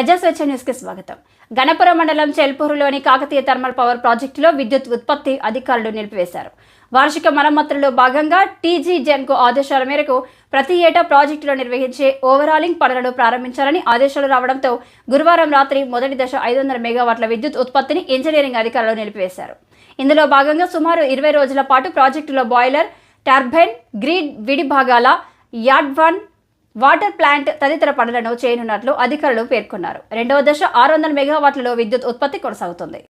ప్రజాస్వేచ్ఛ న్యూస్కి స్వాగతం. గణపురం మండలం చెల్పూరులోని కాకతీయ థర్మల్ పవర్ ప్రాజెక్టులో విద్యుత్ ఉత్పత్తి అధికారులు నిలిపివేశారు. వార్షిక మరమ్మతుల్లో భాగంగా టీజీజెన్కు ఆదేశాల మేరకు ప్రతి ఏటా ప్రాజెక్టులో నిర్వహించే ఓవరాలింగ్ పనులను ప్రారంభించాలని ఆదేశాలు రావడంతో గురువారం రాత్రి మొదటి దశ ఐదు వందల మెగావాట్ల విద్యుత్ ఉత్పత్తిని ఇంజనీరింగ్ అధికారులు నిలిపివేశారు. ఇందులో భాగంగా సుమారు ఇరవై రోజుల పాటు ప్రాజెక్టులో బాయిలర్ టర్బైన్ గ్రీడ్ విడి భాగాల యాడ్వన్ వాటర్ ప్లాంట్ తదితర పనులను చేయనున్నట్లు అధికారులు పేర్కొన్నారు. రెండవ దశ ఆరు వందల మెగావాట్లలో విద్యుత్ ఉత్పత్తి కొనసాగుతుంది.